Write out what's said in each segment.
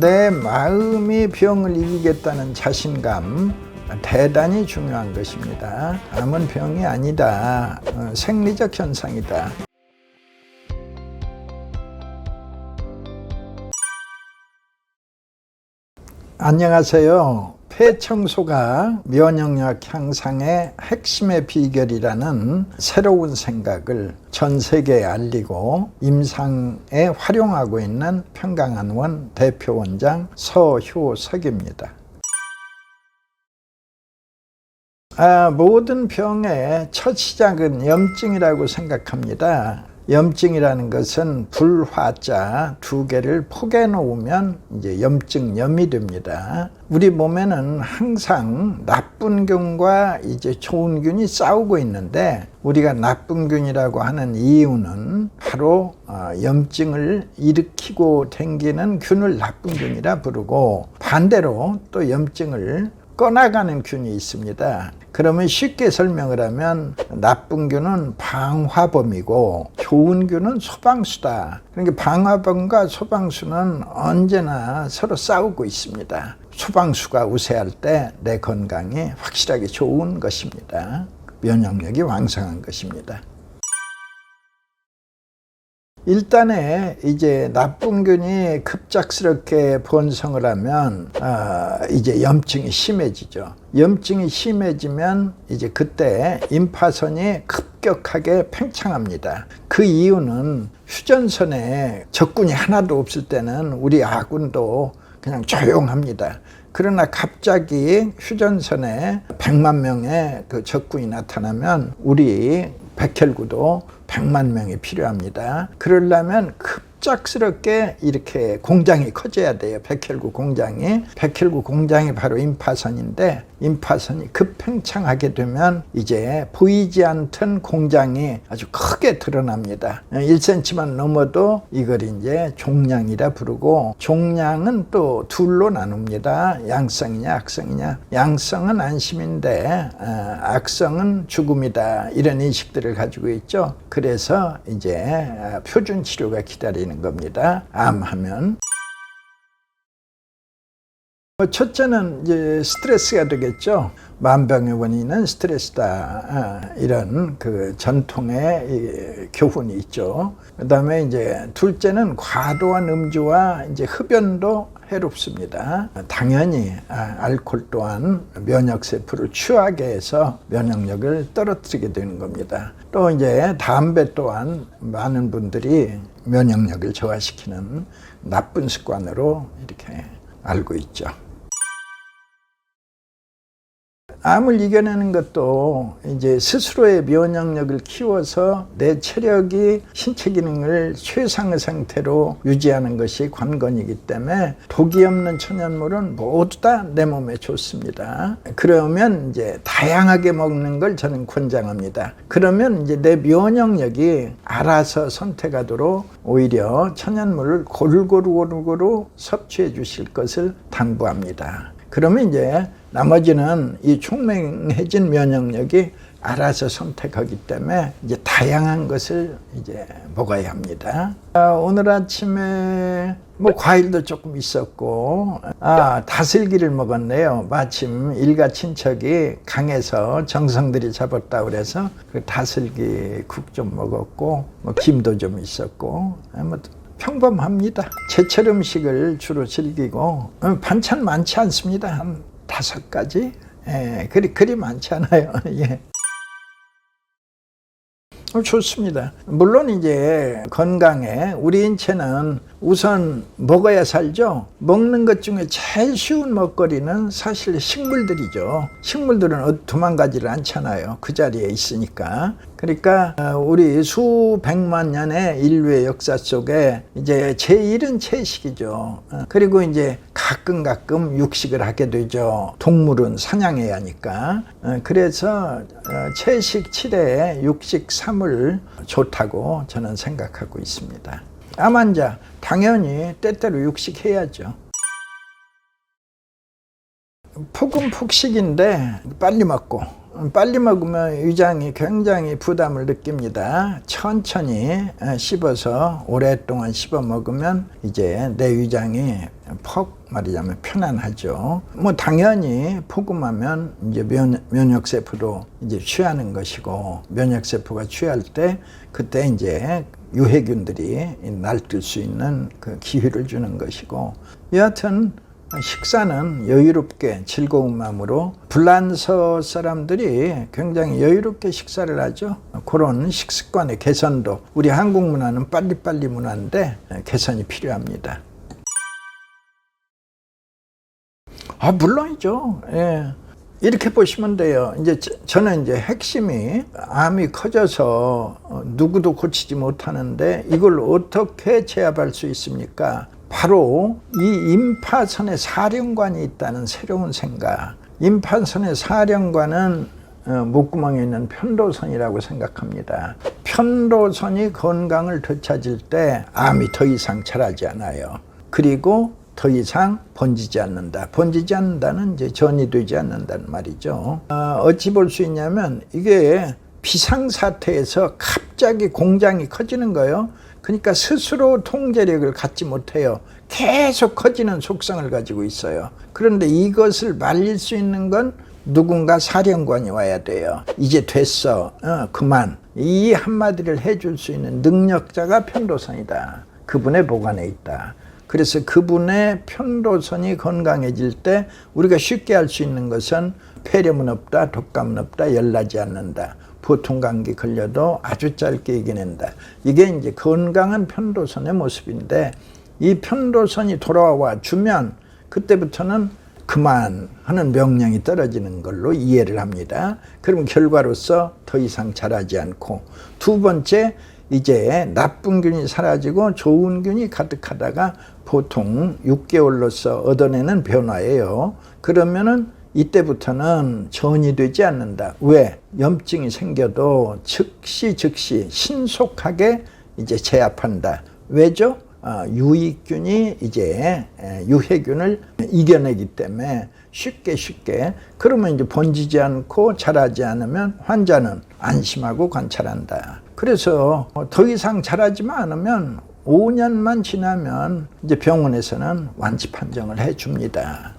내 마음이 병을 이기겠다는 자신감 대단히 중요한 것입니다. 암은 병이 아니다. 어, 생리적 현상이다. 안녕하세요. 폐 청소가 면역력 향상의 핵심의 비결이라는 새로운 생각을 전 세계에 알리고 임상에 활용하고 있는 평강한원 대표 원장 서효석입니다. 아, 모든 병의 첫 시작은 염증이라고 생각합니다. 염증이라는 것은 불화자 두 개를 포개 놓으면 이제 염증 염이 됩니다. 우리 몸에는 항상 나쁜 균과 이제 좋은 균이 싸우고 있는데 우리가 나쁜 균이라고 하는 이유는 바로 어, 염증을 일으키고 댕기는 균을 나쁜 균이라 부르고 반대로 또 염증을 꺼나가는 균이 있습니다. 그러면 쉽게 설명을 하면 나쁜 균은 방화범이고 좋은 균은 소방수다. 그러니까 방화범과 소방수는 언제나 서로 싸우고 있습니다. 소방수가 우세할 때 내 건강이 확실하게 좋은 것입니다. 면역력이 왕성한 것입니다. 일단에 이제 나쁜 균이 급작스럽게 번성을 하면 아, 이제 염증이 심해지죠. 염증이 심해지면 이제 그때 임파선이 급격하게 팽창합니다. 그 이유는 휴전선에 적군이 하나도 없을 때는 우리 아군도 그냥 조용합니다. 그러나 갑자기 휴전선에 100만 명의 그 적군이 나타나면 우리 백혈구도 100만 명이 필요합니다. 그러려면 급작스럽게 이렇게 공장이 커져야 돼요. 백혈구 공장이. 백혈구 공장이 바로 임파선인데 임파선이 급팽창하게 되면 이제 보이지 않던 공장이 아주 크게 드러납니다. 1cm만 넘어도 이걸 이제 종양이라 부르고 종양은 또 둘로 나눕니다. 양성이냐 악성이냐. 양성은 안심인데 어, 악성은 죽음이다. 이런 인식들을 가지고 있죠. 그래서 이제 표준 치료가 기다리는 겁니다. 암하면 뭐 첫째는 이제 스트레스가 되겠죠. 만병의 원인은 스트레스다. 아, 이런 그 전통의 교훈이 있죠. 그 다음에 이제 둘째는 과도한 음주와 이제 흡연도 해롭습니다. 당연히 아, 알코올 또한 면역세포를 취하게 해서 면역력을 떨어뜨리게 되는 겁니다. 또 이제 담배 또한 많은 분들이 면역력을 저하시키는 나쁜 습관으로 이렇게 알고 있죠. 암을 이겨내는 것도 이제 스스로의 면역력을 키워서 내 체력이 신체 기능을 최상의 상태로 유지하는 것이 관건이기 때문에 독이 없는 천연물은 모두 다 내 몸에 좋습니다. 그러면 이제 다양하게 먹는 걸 저는 권장합니다. 그러면 이제 내 면역력이 알아서 선택하도록 오히려 천연물을 골고루 골고루 섭취해 주실 것을 당부합니다. 그러면 이제 나머지는 이 총명해진 면역력이 알아서 선택하기 때문에 이제 다양한 것을 이제 먹어야 합니다. 아, 오늘 아침에 뭐 과일도 조금 있었고 아 다슬기를 먹었네요. 마침 일가 친척이 강에서 정성들이 잡았다 그래서 그 다슬기 국 좀 먹었고 뭐 김도 좀 있었고 아, 뭐 평범합니다. 제철 음식을 주로 즐기고 어, 반찬 많지 않습니다. 한 다섯 가지? 예, 그리, 그리 많지 않아요. 예. 어, 좋습니다. 물론 이제 건강에 우리 인체는 우선 먹어야 살죠. 먹는 것 중에 제일 쉬운 먹거리는 사실 식물들이죠. 식물들은 도망가지를 않잖아요. 그 자리에 있으니까. 그러니까 어, 우리 수백만 년의 인류의 역사 속에 이제 제일은 채식이죠. 어, 그리고 이제 가끔 가끔 육식을 하게 되죠. 동물은 사냥해야 하니까. 어, 그래서 채식 7회 육식 3을 좋다고 저는 생각하고 있습니다. 암 환자 당연히 때때로 육식해야죠. 폭은 폭식인데 빨리 먹고 빨리 먹으면 위장이 굉장히 부담을 느낍니다. 천천히 씹어서 오랫동안 씹어 먹으면 이제 내 위장이 퍽 말하자면 편안하죠. 뭐 당연히 포금하면 이제 면, 면역세포도 이제 취하는 것이고 면역세포가 취할 때 그때 이제 유해균들이 날뛸 수 있는 그 기회를 주는 것이고 여하튼 식사는 여유롭게 즐거운 마음으로 불란서 사람들이 굉장히 여유롭게 식사를 하죠. 그런 식습관의 개선도 우리 한국 문화는 빨리빨리 문화인데 개선이 필요합니다. 아 물론이죠. 예. 이렇게 보시면 돼요. 이제 저는 이제 핵심이 암이 커져서 어, 누구도 고치지 못하는데 이걸 어떻게 제압할 수 있습니까? 바로 이 임파선의 사령관이 있다는 새로운 생각. 임파선의 사령관은 어, 목구멍에 있는 편도선이라고 생각합니다. 편도선이 건강을 되찾을 때 암이 더 이상 자라지 않아요. 그리고 더 이상 번지지 않는다. 번지지 않는다는 이제 전이 되지 않는다는 말이죠. 어, 어찌 볼 수 있냐면 이게 비상사태에서 갑자기 공장이 커지는 거예요. 그러니까 스스로 통제력을 갖지 못해요. 계속 커지는 속성을 가지고 있어요. 그런데 이것을 말릴 수 있는 건 누군가 사령관이 와야 돼요. 이제 됐어. 어, 그만. 이 한마디를 해줄 수 있는 능력자가 편도선이다. 그분의 보관에 있다. 그래서 그분의 편도선이 건강해질 때 우리가 쉽게 할 수 있는 것은 폐렴은 없다, 독감은 없다, 열나지 않는다. 보통 감기 걸려도 아주 짧게 이겨낸다. 이게 이제 건강한 편도선의 모습인데 이 편도선이 돌아와 주면 그때부터는 그만 하는 명령이 떨어지는 걸로 이해를 합니다. 그럼 결과로서 더 이상 자라지 않고 두 번째 이제 나쁜 균이 사라지고 좋은 균이 가득하다가 보통 6개월로서 얻어내는 변화예요. 그러면은 이때부터는 전이 되지 않는다. 왜? 염증이 생겨도 즉시 즉시 신속하게 이제 제압한다. 왜죠? 어, 유익균이 이제 유해균을 이겨내기 때문에 쉽게 쉽게 그러면 이제 번지지 않고 자라지 않으면 환자는 안심하고 관찰한다. 그래서 더 이상 자라지만 않으면 5년만 지나면 이제 병원에서는 완치 판정을 해 줍니다.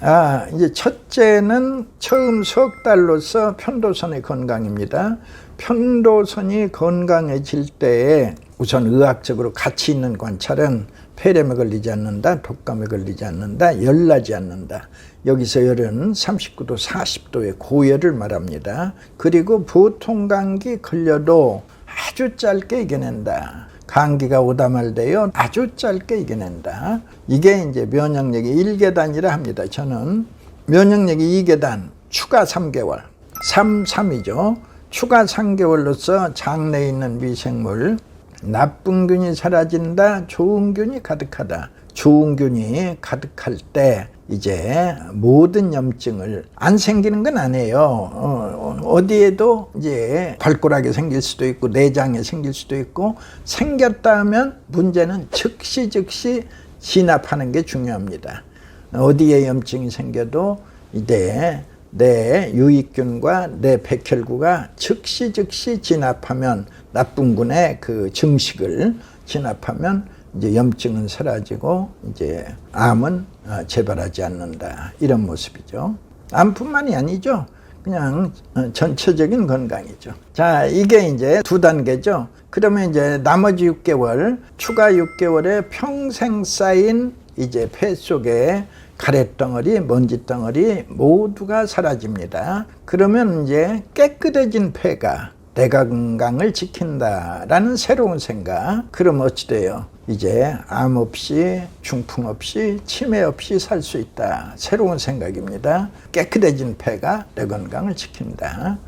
아, 이제 첫째는 처음 석 달로서 편도선의 건강입니다. 편도선이 건강해질 때에 우선 의학적으로 가치 있는 관찰은 폐렴에 걸리지 않는다, 독감에 걸리지 않는다, 열나지 않는다. 여기서 열은 39도, 40도의 고열을 말합니다. 그리고 보통 감기 걸려도 아주 짧게 이겨낸다. 감기가 오다 말되요 아주 짧게 이겨낸다. 이게 이제 면역력의 1계단이라 합니다. 저는 면역력이 2계단, 추가 3개월, 3, 3이죠. 추가 3개월로서 장내에 있는 미생물, 나쁜 균이 사라진다, 좋은 균이 가득하다. 좋은 균이 가득할 때 이제 모든 염증을 안 생기는 건 아니에요. 어, 디에도 이제 발꼬락이 생길 수도 있고 내장에 생길 수도 있고 생겼다 하면 문제는 즉시 즉시 진압하는 게 중요합니다. 어디에 염증이 생겨도 이제 내 유익균과 내 백혈구가 즉시 즉시 진압하면 나쁜 군의 그 증식을 진압하면 이제 염증은 사라지고 이제 암은 어, 재발하지 않는다 이런 모습이죠. 암뿐만이 아니죠. 그냥 어, 전체적인 건강이죠. 자, 이게 이제 두 단계죠. 그러면 이제 나머지 6개월, 추가 6개월에 평생 쌓인 이제 폐 속에 가래덩어리, 먼지덩어리 모두가 사라집니다. 그러면 이제 깨끗해진 폐가 내가 건강을 지킨다라는 새로운 생각. 그럼 어찌 돼요? 이제 암 없이 중풍 없이 치매 없이 살 수 있다. 새로운 생각입니다. 깨끗해진 폐가 내 건강을 지킨다.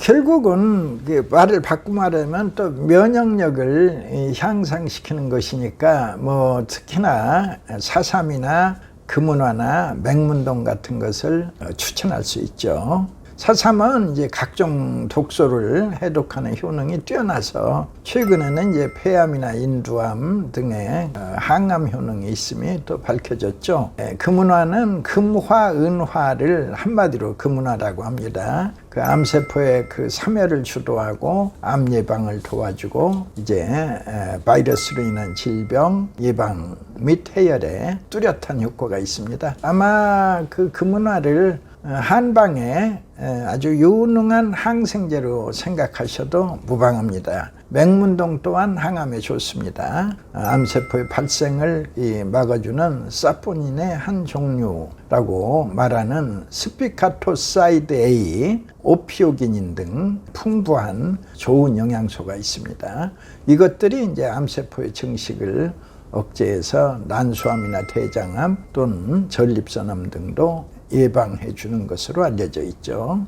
결국은 그 말을 바꾸 말하면 또 면역력을 향상시키는 것이니까 뭐 특히나 사삼이나 금은화나 맹문동 같은 것을 추천할 수 있죠. 사삼은 이제 각종 독소를 해독하는 효능이 뛰어나서 최근에는 이제 폐암이나 인두암 등의 어, 항암 효능이 있음이 또 밝혀졌죠. 예, 금은화는 금화, 은화를 한마디로 금은화라고 합니다. 그 암세포의 그 사멸을 주도하고 암 예방을 도와주고 이제 에, 바이러스로 인한 질병 예방 및 해열에 뚜렷한 효과가 있습니다. 아마 그 금은화를 어, 한방에 에, 아주 유능한 항생제로 생각하셔도 무방합니다. 맹문동 또한 항암에 좋습니다. 아, 암세포의 발생을 이 막아주는 사포닌의 한 종류라고 말하는 스피카토사이드 A, 오피오기닌 등 풍부한 좋은 영양소가 있습니다. 이것들이 이제 암세포의 증식을 억제해서 난소암이나 대장암 또는 전립선암 등도 예방해 주는 것으로 알려져 있죠.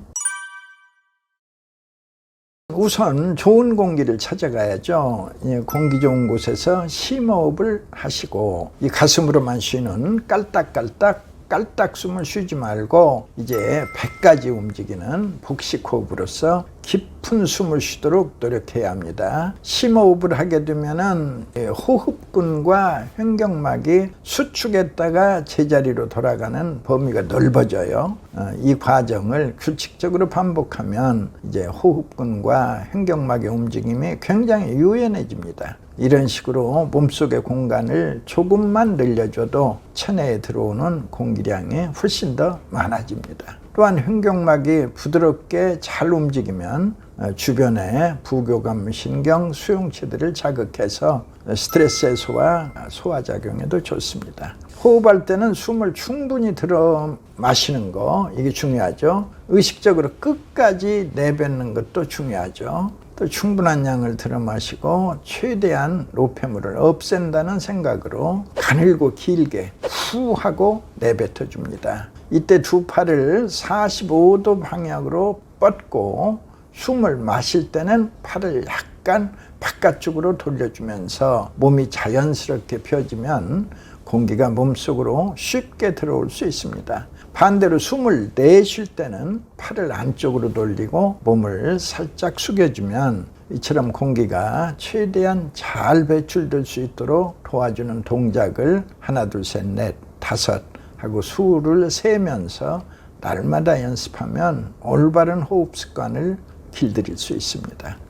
우선 좋은 공기를 찾아가야죠. 예, 공기 좋은 곳에서 심호흡을 하시고 이 가슴으로만 쉬는 깔딱깔딱 깔딱 숨을 쉬지 말고 이제 배까지 움직이는 복식 호흡으로서 깊은 숨을 쉬도록 노력해야 합니다. 심호흡을 하게 되면은 호흡근과 횡격막이 수축했다가 제자리로 돌아가는 범위가 넓어져요. 어, 이 과정을 규칙적으로 반복하면 이제 호흡근과 횡격막의 움직임이 굉장히 유연해집니다. 이런 식으로 몸속의 공간을 조금만 늘려줘도 체내에 들어오는 공기량이 훨씬 더 많아집니다. 또한 횡격막이 부드럽게 잘 움직이면 어, 주변의 부교감 신경 수용체들을 자극해서 스트레스 해소와 소화작용에도 좋습니다. 호흡할 때는 숨을 충분히 들어 마시는 거 이게 중요하죠. 의식적으로 끝까지 내뱉는 것도 중요하죠. 또 충분한 양을 들어 마시고 최대한 노폐물을 없앤다는 생각으로 가늘고 길게 후 하고 내뱉어 줍니다. 이때 두 팔을 45도 방향으로 뻗고 숨을 마실 때는 팔을 약간 바깥쪽으로 돌려주면서 몸이 자연스럽게 펴지면 공기가 몸속으로 쉽게 들어올 수 있습니다. 반대로 숨을 내쉴 때는 팔을 안쪽으로 돌리고 몸을 살짝 숙여주면 이처럼 공기가 최대한 잘 배출될 수 있도록 도와주는 동작을 하나, 둘, 셋, 넷, 다섯 하고 수를 세면서 날마다 연습하면 올바른 호흡 습관을 길들일 수 있습니다.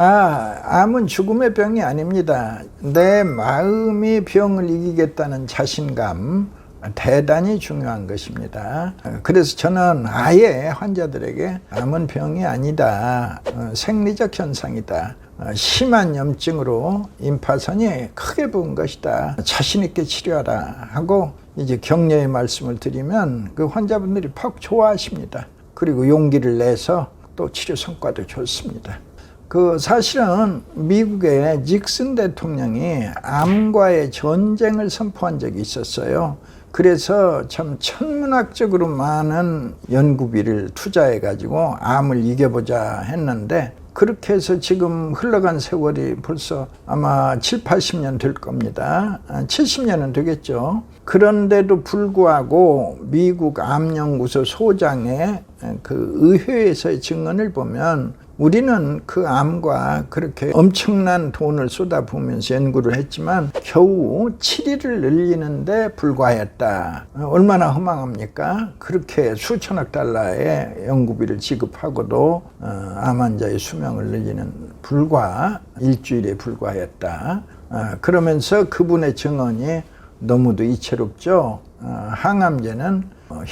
아, 암은 죽음의 병이 아닙니다. 내 마음이 병을 이기겠다는 자신감, 대단히 중요한 것입니다. 그래서 저는 아예 환자들에게 암은 병이 아니다. 어, 생리적 현상이다. 어, 심한 염증으로 임파선이 크게 부은 것이다. 자신있게 치료하라. 하고 이제 격려의 말씀을 드리면 그 환자분들이 팍 좋아하십니다. 그리고 용기를 내서 또 치료 성과도 좋습니다. 그 사실은 미국의 닉슨 대통령이 암과의 전쟁을 선포한 적이 있었어요. 그래서 참 천문학적으로 많은 연구비를 투자해 가지고 암을 이겨보자 했는데 그렇게 해서 지금 흘러간 세월이 벌써 아마 7, 80년 될 겁니다. 70년은 아, 되겠죠. 그런데도 불구하고 미국 암연구소 소장의 그 의회에서의 증언을 보면 우리는 그 암과 그렇게 엄청난 돈을 쏟아부으면서 연구를 했지만 겨우 7일을 늘리는데 불과했다. 얼마나 허망합니까? 그렇게 수천억 달러의 연구비를 지급하고도 어, 암 환자의 수명을 늘리는 불과 일주일에 불과했다. 어, 그러면서 그분의 증언이 너무도 이채롭죠. 어, 항암제는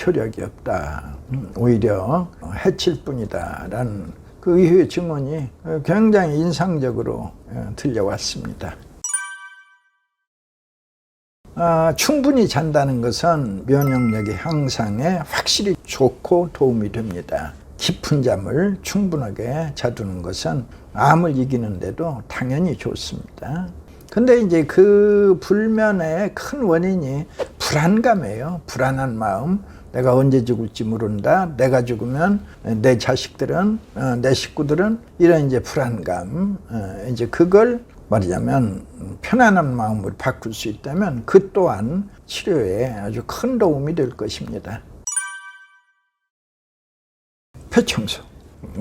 효력이 없다. 음, 오히려 해칠 뿐이다 라는 그 이후의 증언이 굉장히 인상적으로 어, 들려왔습니다. 아, 충분히 잔다는 것은 면역력의 향상에 확실히 좋고 도움이 됩니다. 깊은 잠을 충분하게 자두는 것은 암을 이기는데도 당연히 좋습니다. 근데 이제 그 불면의 큰 원인이 불안감이에요. 불안한 마음. 내가 언제 죽을지 모른다. 내가 죽으면 내 자식들은 어, 내 식구들은 이런 이제 불안감 어, 이제 그걸 말하자면 편안한 마음으로 바꿀 수 있다면 그 또한 치료에 아주 큰 도움이 될 것입니다. 폐 청소.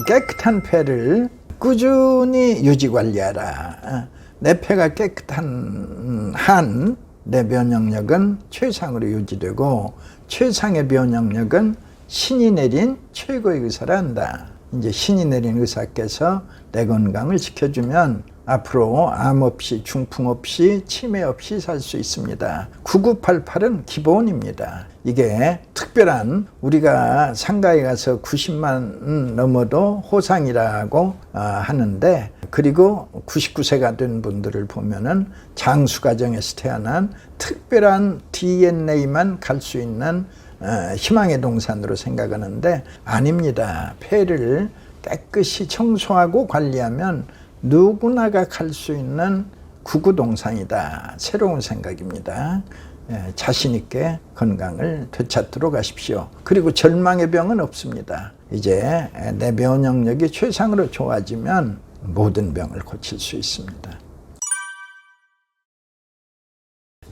깨끗한 폐를 꾸준히 유지 관리하라. 어, 내 폐가 깨끗한 한 내 면역력은 최상으로 유지되고 최상의 면역력은 신이 내린 최고의 의사라 한다. 이제 신이 내린 의사께서 내 건강을 지켜주면 앞으로 암 없이 중풍 없이 치매 없이 살 수 있습니다. 9988은 기본입니다. 이게 특별한 우리가 상가에 가서 90만 넘어도 호상이라고 아, 하는데 그리고 99세가 된 분들을 보면은 장수 가정에서 태어난 특별한 DNA만 갈 수 있는 어, 희망의 동산으로 생각하는데 아닙니다. 폐를 깨끗이 청소하고 관리하면 누구나가 갈 수 있는 구구동산이다. 새로운 생각입니다. 예, 자신 있게 건강을 되찾도록 하십시오. 그리고 절망의 병은 없습니다. 이제 내 면역력이 최상으로 좋아지면 모든 병을 고칠 수 있습니다.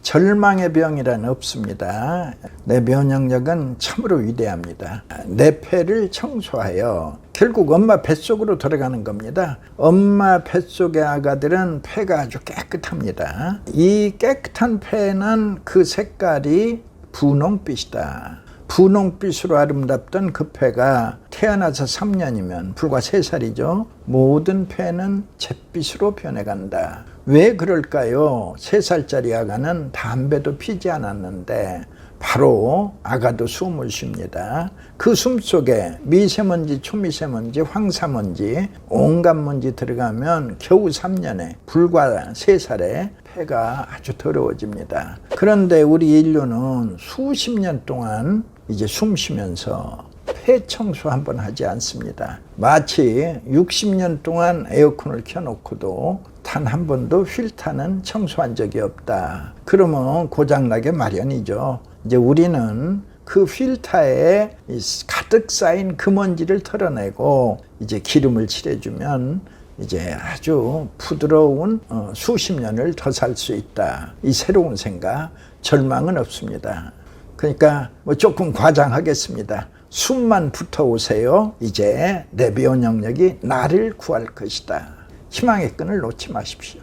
절망의 병이란 없습니다. 내 면역력은 참으로 위대합니다. 내 폐를 청소하여 결국 엄마 뱃속으로 들어가는 겁니다. 엄마 뱃속의 아가들은 폐가 아주 깨끗합니다. 이 깨끗한 폐는 그 색깔이 분홍빛이다. 분홍빛으로 아름답던 그 폐가 태어나서 3년이면 불과 3살이죠. 모든 폐는 잿빛으로 변해간다. 왜 그럴까요? 3살짜리 아가는 담배도 피지 않았는데 바로 아가도 숨을 쉽니다. 그 숨 속에 미세먼지, 초미세먼지, 황사먼지, 온갖 먼지 들어가면 겨우 3년에 불과 3살에 폐가 아주 더러워집니다. 그런데 우리 인류는 수십 년 동안 이제 숨 쉬면서 폐 청소 한 번 하지 않습니다. 마치 60년 동안 에어컨을 켜놓고도 단 한 번도 필터는 청소한 적이 없다. 그러면 고장나게 마련이죠. 이제 우리는 그 필터에 가득 쌓인 그 먼지를 털어내고 이제 기름을 칠해주면 이제 아주 부드러운 어, 수십 년을 더 살 수 있다. 이 새로운 생각, 절망은 없습니다. 그러니까 뭐 조금 과장하겠습니다. 숨만 붙어 오세요. 이제 내 면역력이 나를 구할 것이다. 희망의 끈을 놓지 마십시오.